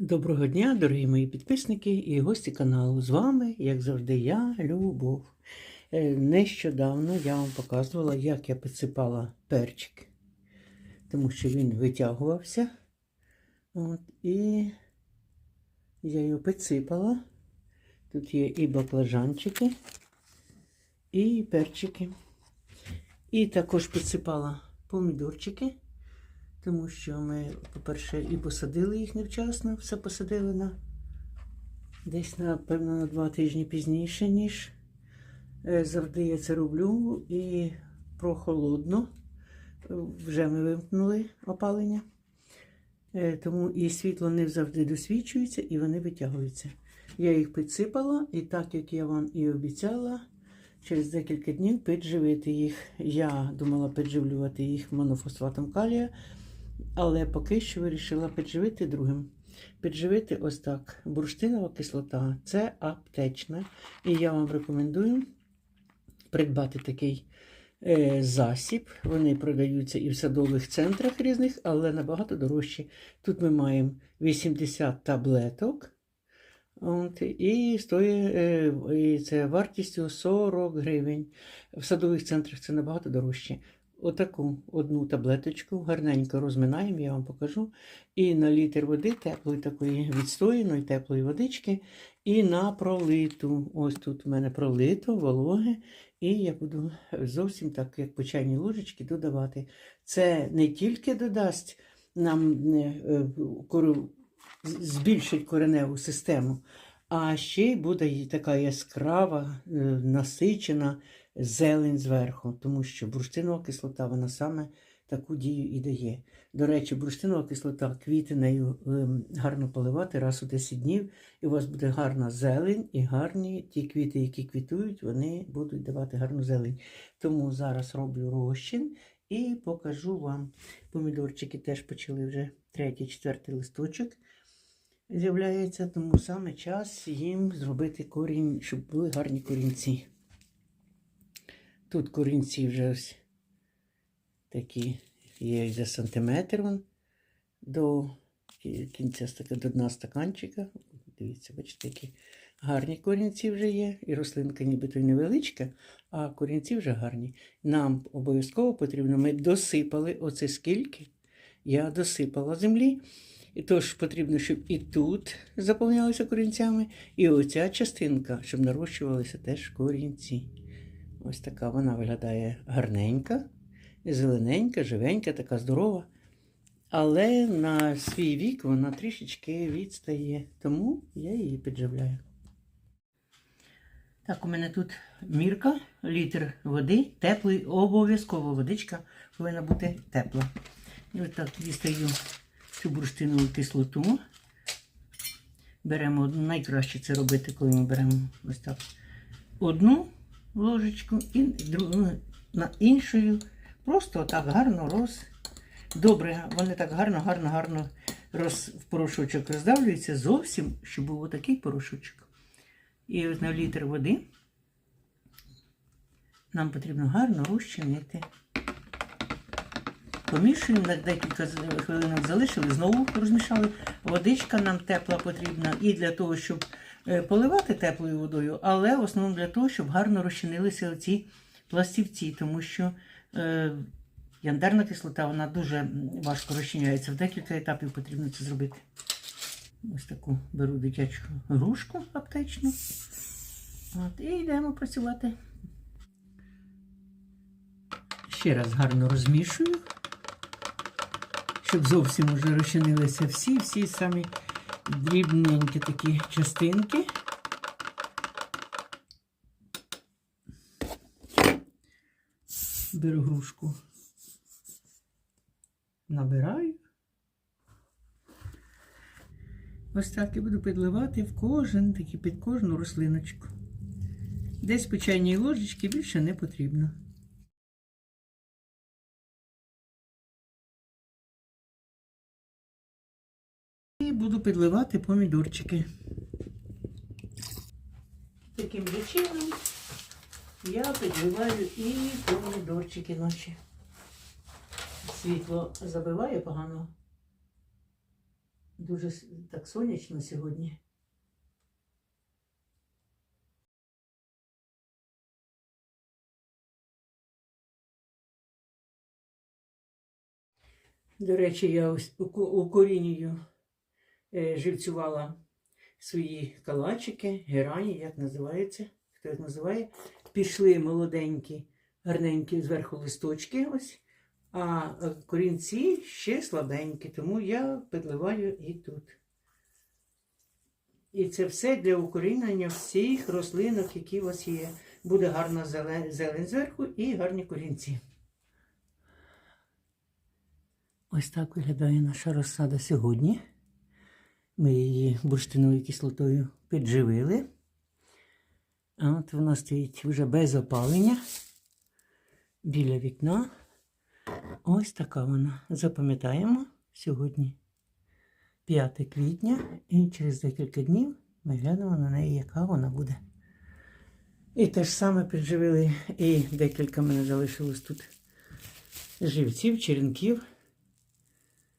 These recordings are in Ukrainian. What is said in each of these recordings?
Доброго дня, дорогі мої підписники і гості каналу. З вами, як завжди, я, Любов. Е, Нещодавно я вам показувала, як я підсипала перчик, тому що він витягувався. От, і я його підсипала. Тут є і баклажанчики, і перчики. І також підсипала помідорчики. Тому що ми, по-перше, і посадили їх невчасно, все посадили на десь, напевно, на два тижні пізніше, ніж е, завжди я це роблю. І прохолодно. Вже ми вимкнули опалення. Е, Тому і світло не завжди досвічується, і вони витягуються. Я їх підсипала, і так як я вам і обіцяла, через декілька днів підживити їх. Я думала підживлювати їх монофосфатом калія. Але поки що вирішила підживити другим. Підживити ось так. Бурштинова кислота це аптечна. І я вам рекомендую придбати такий е, засіб. Вони продаються і в садових центрах різних, але набагато дорожчі. Тут ми маємо 80 таблеток. От, і стоїть е, і це вартістю 40 гривень. В садових центрах це набагато дорожче. Отаку одну таблеточку гарненько розминаємо, я вам покажу. І на літр води теплої такої відстояної, теплої водички, і на пролиту. Ось тут у мене пролито, вологе. І я буду зовсім так, як по чайній ложечці, додавати. Це не тільки додасть нам е, е, збільшить кореневу систему, а ще й буде така яскрава, е, насичена зелень зверху, тому що бурштинова кислота вона саме таку дію і дає. До речі, бурштинова кислота квіти нею ем, гарно поливати раз у 10 днів, і у вас буде гарна зелень і гарні ті квіти, які квітують, вони будуть давати гарну зелень. Тому зараз роблю розчин і покажу вам. Помідорчики теж почали вже третій, четвертий листочок. З'являється, тому саме час їм зробити корінь, щоб були гарні корінці. Тут корінці вже ось такі є за сантиметр вон, до кінця до дна стаканчика. Дивіться, бачите, які гарні корінці вже є. І рослинка нібито невеличка, а корінці вже гарні. Нам обов'язково потрібно, ми досипали оце скільки. Я досипала землі. І тож потрібно, щоб і тут заповнялися корінцями, і оця частинка, щоб нарощувалися теж корінці. Ось така вона виглядає гарненька, зелененька, живенька, така здорова. Але на свій вік вона трішечки відстає, тому я її підживляю. Так, у мене тут мірка, літр води, теплий, обов'язково водичка повинна бути тепла. І отак дістаю цю бурштинову кислоту. Беремо найкраще це робити, коли ми беремо ось так одну ложечку і на іншою. Просто так гарно роз. Добре, вони так гарно, гарно, гарно роз, в порошочок роздавлюються зовсім, щоб був отакий порошочок. І ось на літр води нам потрібно гарно розчинити. Помішуємо на декілька хвилинок залишили, знову розмішали. Водичка нам тепла потрібна і для того, щоб поливати теплою водою, але в основному для того, щоб гарно розчинилися оці пластівці, тому що е, яндарна кислота вона дуже важко розчиняється. В декілька етапів потрібно це зробити. Ось таку беру дитячу грушку аптечну. От, і йдемо працювати. Ще раз гарно розмішую щоб зовсім уже розчинилися всі, всі самі дрібненькі такі частинки. Беру грушку, набираю. Ось так і буду підливати в кожен, такий під кожну рослиночку. Десь по чайній ложечці більше не потрібно. І буду підливати помідорчики. Таким же чином я підливаю і помідорчики наші. Світло забиває погано. Дуже так сонячно сьогодні. До речі, я ось уко- укорінюю, е, живцювала свої калачики, герані, як називається, хто їх називає. Пішли молоденькі, гарненькі зверху листочки ось, а е, корінці ще слабенькі, тому я підливаю і тут. І це все для укорінення всіх рослинок, які у вас є. Буде гарна зелень зверху і гарні корінці. Ось так виглядає наша розсада сьогодні. Ми її бурштиновою кислотою підживили. А От вона стоїть вже без опалення біля вікна. Ось така вона. Запам'ятаємо сьогодні 5 квітня, і через декілька днів ми глянемо на неї, яка вона буде. І те ж саме підживили, і декілька мене залишилось тут живців, черенків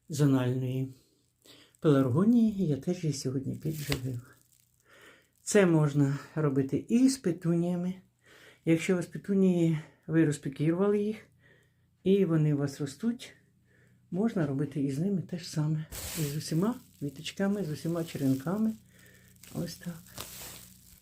зональної пеларгонії. Я теж її сьогодні підживив. Це можна робити і з петуніями. Якщо у вас петунії, ви розпікірували їх, і вони у вас ростуть, можна робити і з ними те ж саме. І з усіма віточками, з усіма черенками. Ось так.